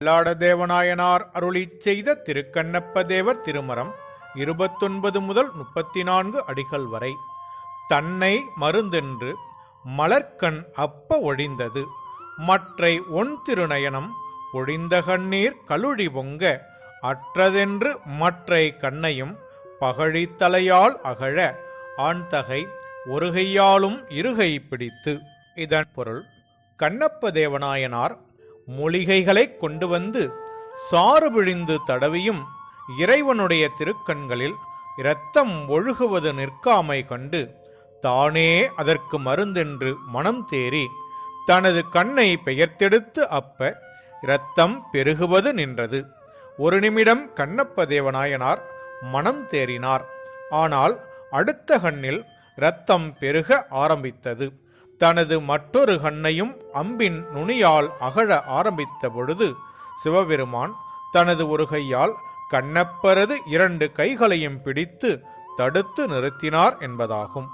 வெள்ளாட தேவநாயனார் அருளிச் செய்த திருக்கண்ணப்ப தேவர் திருமரம் இருபத்தொன்பது முதல் முப்பத்தி நான்கு அடிகள் வரை. தன்னை மருந்தென்று மலர்க்கண் அப்ப ஒழிந்தது. மற்றை ஒன் திருநயனம் ஒழிந்த கண்ணீர் கழுழி பொங்க அற்றதென்று மற்றை கண்ணையும் பகழித்தலையால் அகழ ஆண்தகை ஒருகையாலும் இருகை பிடித்து. இதன் பொருள் கண்ணப்ப தேவநாயனார் மூலிகைகளைக் கொண்டு வந்து சாறு பிழிந்து தடவியும் இறைவனுடைய திருக்கண்களில் இரத்தம் ஒழுகுவது நிற்காமை கண்டு தானே அதற்கு மருந்தென்று மனம் தேறி தனது கண்ணை பெயர்த்தெடுத்து அப்ப இரத்தம் பெருகுவது நின்றது. ஒரு நிமிடம் கண்ணப்ப தேவநாயனார் மனம் தேறினார். ஆனால் அடுத்த கண்ணில் இரத்தம் பெருக ஆரம்பித்தது. தனது மற்றொரு கண்ணையும் அம்பின் நுனியால் அகழ ஆரம்பித்த பொழுது சிவபெருமான் தனது ஒரு கையால் கண்ணப்பரது இரண்டு கைகளையும் பிடித்து தடுத்து நிறுத்தினார் என்பதாகும்.